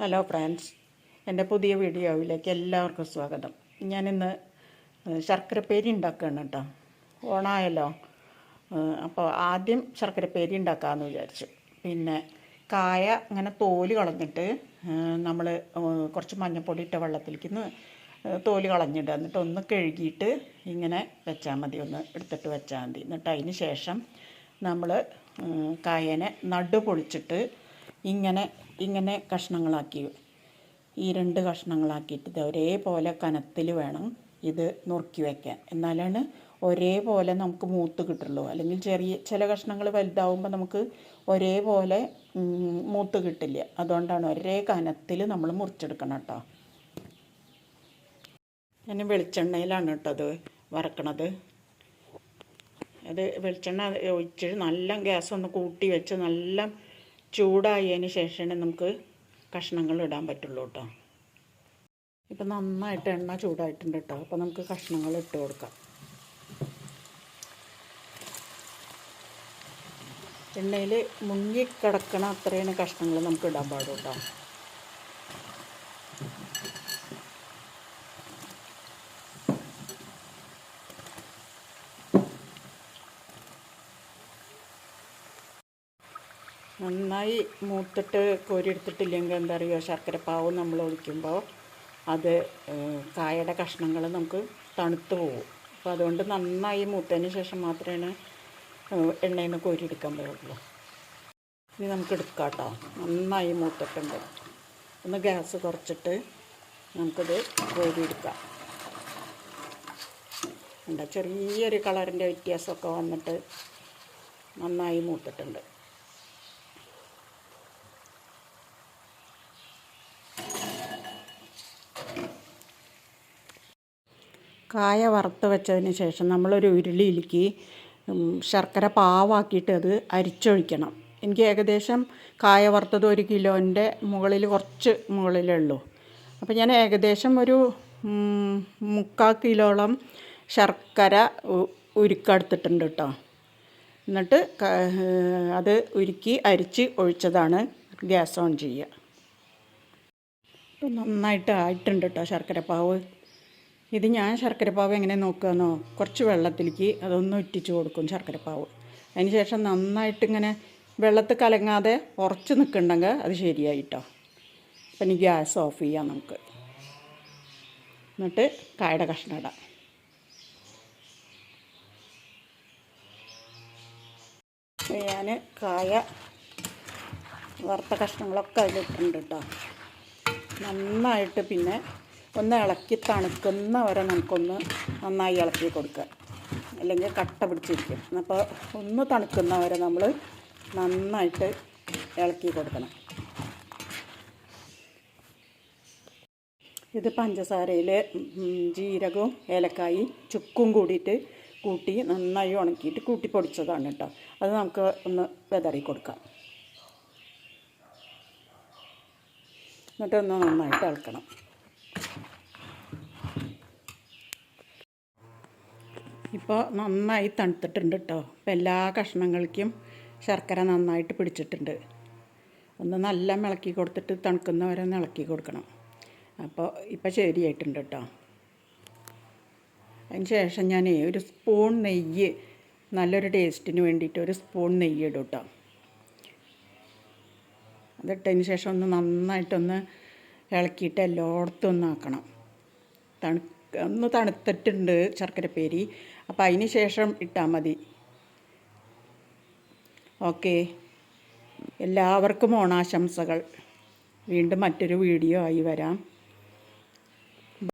Hello friends എന്റെ പുതിയ വീഡിയോയിലേക്ക് എല്ലാവർക്കും സ്വാഗതം. ഞാനിന്ന് ശർക്കരപ്പേരി ഉണ്ടാക്കുകയാണ് കേട്ടോ. ഓണായല്ലോ. അപ്പോൾ ആദ്യം ശർക്കരപ്പേരി ഉണ്ടാക്കാമെന്ന് വിചാരിച്ചു. പിന്നെ കായ അങ്ങനെ തോൽ കളഞ്ഞിട്ട് നമ്മൾ കുറച്ച് മഞ്ഞൾപ്പൊടി ഇട്ട വെള്ളത്തിലേക്ക് തോൽ കളഞ്ഞിട്ട് എന്നിട്ട് ഒന്ന് കഴുകിയിട്ട് ഇങ്ങനെ വെച്ചാൽ മതി. ഒന്ന് എടുത്തിട്ട് വെച്ചാൽ മതി. എന്നിട്ട് അതിന് ശേഷം നമ്മൾ കായനെ നടു പൊളിച്ചിട്ട് ഇങ്ങനെ ഇങ്ങനെ കഷ്ണങ്ങളാക്കി. ഈ രണ്ട് കഷ്ണങ്ങളാക്കിയിട്ട് ഇത് ഒരേപോലെ കനത്തിൽ വേണം ഇത് നുറുക്കി വയ്ക്കാൻ എന്നാലാണ് ഒരേപോലെ നമുക്ക് മൂത്ത് കിട്ടുള്ളൂ. അല്ലെങ്കിൽ ചെറിയ ചില കഷ്ണങ്ങൾ വലുതാവുമ്പോൾ നമുക്ക് ഒരേപോലെ മൂത്ത് കിട്ടില്ല. അതുകൊണ്ടാണ് ഒരേ കനത്തിൽ നമ്മൾ മുറിച്ചെടുക്കണം കേട്ടോ. ഞാൻ വെളിച്ചെണ്ണയിലാണ് കേട്ടോ അത് വറക്കണത്. അത് വെളിച്ചെണ്ണ ഒഴിച്ച് നല്ല ഗ്യാസ് ഒന്ന് കൂട്ടി വെച്ച് നല്ല ചൂടായതിന് ശേഷമേ നമുക്ക് കഷ്ണങ്ങൾ ഇടാൻ പറ്റുള്ളൂ കേട്ടോ. ഇപ്പം നന്നായിട്ട് എണ്ണ ചൂടായിട്ടുണ്ട് കേട്ടോ. അപ്പോൾ നമുക്ക് കഷ്ണങ്ങൾ ഇട്ട് കൊടുക്കാം. എണ്ണയിൽ മുങ്ങിക്കിടക്കണ അത്രയാണ് കഷ്ണങ്ങൾ നമുക്ക് ഇടാൻ പാടും കേട്ടോ. നന്നായി മൂത്തിട്ട് കോരിയെടുത്തിട്ടില്ലെങ്കിൽ എന്താ പറയുക ശർക്കരപ്പാവ് നമ്മൾ ഒഴിക്കുമ്പോൾ അത് കായയുടെ കഷ്ണങ്ങൾ നമുക്ക് തണുത്തു പോകും അപ്പോൾ അതുകൊണ്ട് നന്നായി മൂത്തതിന് ശേഷം മാത്രമേ എണ്ണയിൽ നിന്ന് കോരിയെടുക്കാൻ പറ്റുള്ളൂ ഇനി നമുക്ക് എടുക്കാം കേട്ടോ നന്നായി മൂത്തിട്ടുണ്ട്. ഒന്ന് ഗ്യാസ് കുറച്ചിട്ട് നമുക്കിത് കോരിയെടുക്കാം. എന്താ ചെറിയൊരു കളറിന്റെ വ്യത്യാസമൊക്കെ വന്നിട്ട് നന്നായി മൂത്തിട്ടുണ്ട്. കായ വറുത്ത് വെച്ചതിന് ശേഷം നമ്മളൊരു ഉരുളിയിലേക്ക് ശർക്കര പാവാക്കിയിട്ട് അത് അരിച്ചൊഴിക്കണം. എനിക്ക് ഏകദേശം കായ വറുത്തത് ഒരു കിലോന്റെ മുകളിൽ കുറച്ച് മുകളിലേ ഉള്ളൂ. അപ്പോൾ ഞാൻ ഏകദേശം ഒരു മുക്കാൽ കിലോളം ശർക്കര ഉരുക്കെടുത്തിട്ടുണ്ട് കേട്ടോ. എന്നിട്ട് അത് ഉരുക്കി അരിച്ച് ഒഴിച്ചതാണ് ഗ്യാസ് ഓൺ ചെയ്യുക. ഇപ്പം നന്നായിട്ട് ആയിട്ടുണ്ട് കേട്ടോ ശർക്കരപ്പാവ്. ഇത് ഞാൻ ശർക്കരപ്പാവ് എങ്ങനെ നോക്കുകയെന്നോ കുറച്ച് വെള്ളത്തിലേക്ക് അതൊന്ന് ഇറ്റിച്ച് കൊടുക്കും ശർക്കരപ്പാവ്. അതിന് ശേഷം നന്നായിട്ട് ഇങ്ങനെ കലങ്ങാതെ ഉറച്ച് നിൽക്കുന്നുണ്ടെങ്കിൽ അത് ശരിയായിട്ടോ അപ്പം ഇനി ഗ്യാസ് ഓഫ് ചെയ്യാം നമുക്ക്. എന്നിട്ട് കായുടെ കഷ്ണം ഇടാം. ഞാൻ കായ വറുത്ത കഷ്ണങ്ങളൊക്കെ അതിലിട്ടുണ്ട് കേട്ടോ നന്നായിട്ട് പിന്നെ ഒന്ന് ഇളക്കി തണുക്കുന്ന വരെ നമുക്കൊന്ന് നന്നായി ഇളക്കി കൊടുക്കുക. അല്ലെങ്കിൽ കട്ട പിടിച്ചിരിക്കും. അപ്പോൾ ഒന്ന് തണുക്കുന്ന വരെ നമ്മൾ നന്നായിട്ട് ഇളക്കി കൊടുക്കണം. ഇത് പഞ്ചസാരയിൽ ജീരകവും ഏലക്കായി ചുക്കും കൂടിയിട്ട് കൂട്ടി നന്നായി ഉണക്കിയിട്ട് കൂട്ടി പൊടിച്ചതാണ് കേട്ടോ. അത് നമുക്ക് ഒന്ന് വെതറി കൊടുക്കാം. എന്നിട്ടൊന്ന് നന്നായിട്ട് ഇളക്കണം. ഇപ്പോൾ നന്നായി തണുത്തിട്ടുണ്ട് കേട്ടോ അപ്പോൾ എല്ലാ കഷ്ണങ്ങൾക്കും ശർക്കര നന്നായിട്ട് പിടിച്ചിട്ടുണ്ട്. ഒന്ന് നല്ല ഇളക്കി കൊടുത്തിട്ട് തണുക്കുന്നവരെ ഒന്ന് ഇളക്കി കൊടുക്കണം. അപ്പോൾ ഇപ്പോൾ ശരിയായിട്ടുണ്ട് കേട്ടോ അതിന് ശേഷം ഞാൻ ഒരു സ്പൂൺ നെയ്യ് നല്ലൊരു ടേസ്റ്റിന് വേണ്ടിയിട്ട് ഒരു സ്പൂൺ നെയ്യ് ഇടും കേട്ടോ അതിട്ടതിന് ശേഷം ഒന്ന് നന്നായിട്ടൊന്ന് ഇളക്കിയിട്ട് എല്ലായിടത്തും ഒന്ന് ആക്കണം. തണു ഒന്ന് തണുത്തിട്ടുണ്ട് ശർക്കരപ്പേരി. അപ്പോൾ അതിന് ശേഷം ഇട്ടാൽ മതി. ഓക്കെ. എല്ലാവർക്കും ഓണാശംസകൾ. വീണ്ടും മറ്റൊരു വീഡിയോ ആയി വരാം.